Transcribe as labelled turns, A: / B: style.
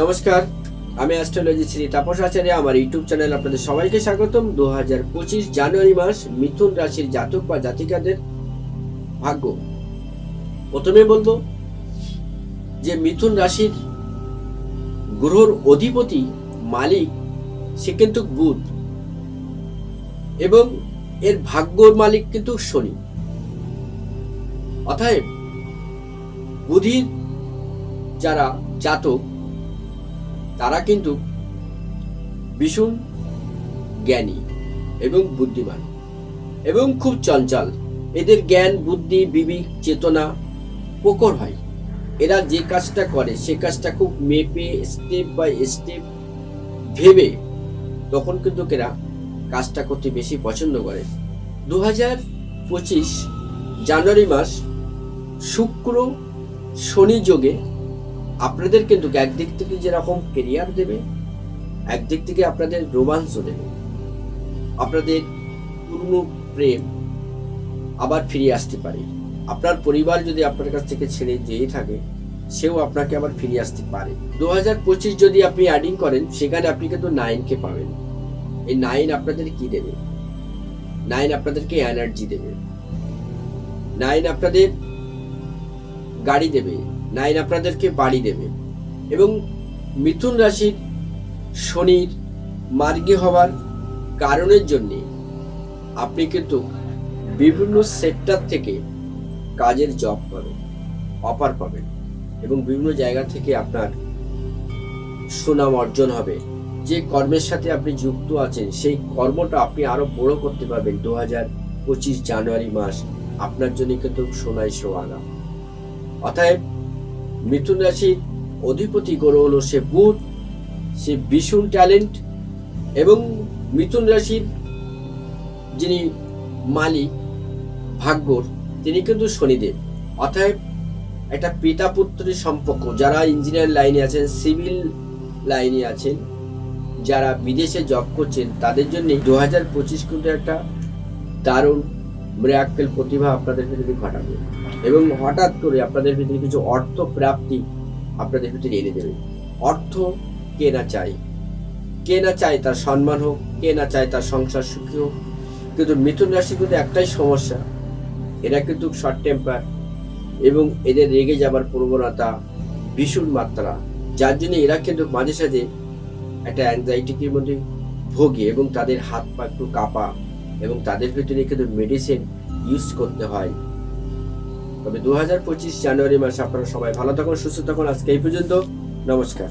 A: নমস্কার, আমি অ্যাস্ট্রোলজি শ্রী তাপস আচার্য। আমার ইউটিউব চ্যানেল আপনাদের সবাইকে স্বাগতম। দু হাজার পঁচিশ জানুয়ারি মাস, মিথুন রাশির জাতক বা জাতিকাদের ভাগ্য। প্রথমে বলব যে মিথুন রাশির গ্রহর অধিপতি মালিক সে কিন্তু বুধ এবং এর ভাগ্য মালিক কিন্তু শনি। অতএব বুধির যারা জাতক তারা কিন্তু ভীষণ জ্ঞানী এবং বুদ্ধিমান এবং খুব চঞ্চল। এদের জ্ঞান, বুদ্ধি, বিবেক, চেতনা প্রকর হয়। এরা যে কাজটা করে, সে কাজটা খুব মেপে স্টেপ বাই স্টেপ ভেবে তখন কিন্তু এরা কাজটা করতে বেশি পছন্দ করে। দু হাজার পঁচিশ জানুয়ারি মাস শুক্র শনি যোগে আপনাদের কিন্তু একদিক থেকে যেরকম কেরিয়ার দেবে একদিক থেকে আপনাদের রোমাঞ্চ দেবে। আপনাদের পুরনো প্রেম আবার ফিরে আসতে পারে। আপনার পরিবার যদি আপনার কাছ থেকে ছেড়ে যেয়ে থাকে, সেও আপনাকে আবার ফিরে আসতে পারে। দু হাজার পঁচিশ যদি আপনি অ্যাডিং করেন, সেখানে আপনি কিন্তু নাইনকে পাবেন। এই নাইন আপনাদের কি দেবে? নাইন আপনাদেরকে এনার্জি দেবে। নাইন আপনাদের গাড়ি দেবে। নাইন আপনাদেরকে বাড়ি দেবে। এবং মিথুন রাশির শনির মার্গে হওয়ার কারণের জন্যে আপনি কিন্তু বিভিন্ন সেক্টর থেকে কাজের জব পাবেন অফার পাবেন এবং বিভিন্ন জায়গা থেকে আপনার সুনাম অর্জন হবে। যে কর্মের সাথে আপনি যুক্ত আছেন, সেই কর্মটা আপনি আরও বড় করতে পারবেন। দু হাজার পঁচিশ জানুয়ারি মাস, আপনার জন্য কিন্তু সোনাই সোয়াগা অতএব মিথুন রাশির অধিপতি গ্রহ হলো সে বুধ, সে ভীষণ ট্যালেন্ট এবং মিথুন রাশির যিনি মালিক, ভাগ্যর, তিনি কিন্তু শনিদেব। অতএব একটা পিতা পুত্রের সম্পর্ক, যারা ইঞ্জিনিয়ার লাইনে আছেন, সিভিল লাইনে আছেন, যারা বিদেশে জব করছেন, তাদের জন্য দু হাজার পঁচিশ কিন্তু একটা দারুণ মিরাক্কেল প্রতিভা আপনাদের ভিতরে ঘটাবে এবং হঠাৎ করে আপনাদের ভিতরে কিছু অর্থ প্রাপ্তি আপনাদের ভিতরে এনে দেবে। অর্থ কে না চাই কে না চায় তার সম্মান হোক? কে না চায় তার সংসার সুখী হোক? কিন্তু মিথুন রাশি কিন্তু একটাই সমস্যা। এরা কিন্তু শর্ট টেম্পার এবং এদের রেগে যাবার প্রবণতা ভীষণ মাত্রা। যার জন্য এরা কিন্তু মাঝে সাঝে একটা অ্যাংজাইটির মধ্যে ভোগে এবং তাদের হাত পা একটু কাঁপা। এবং তাদের ভিতরে কিন্তু মেডিসিন ইউজ করতে হয়। তবে দু হাজার পঁচিশ জানুয়ারি মাসে আপনারা সবাই ভালো থাকুন, সুস্থ থাকুন। আজকে এই পর্যন্ত, নমস্কার।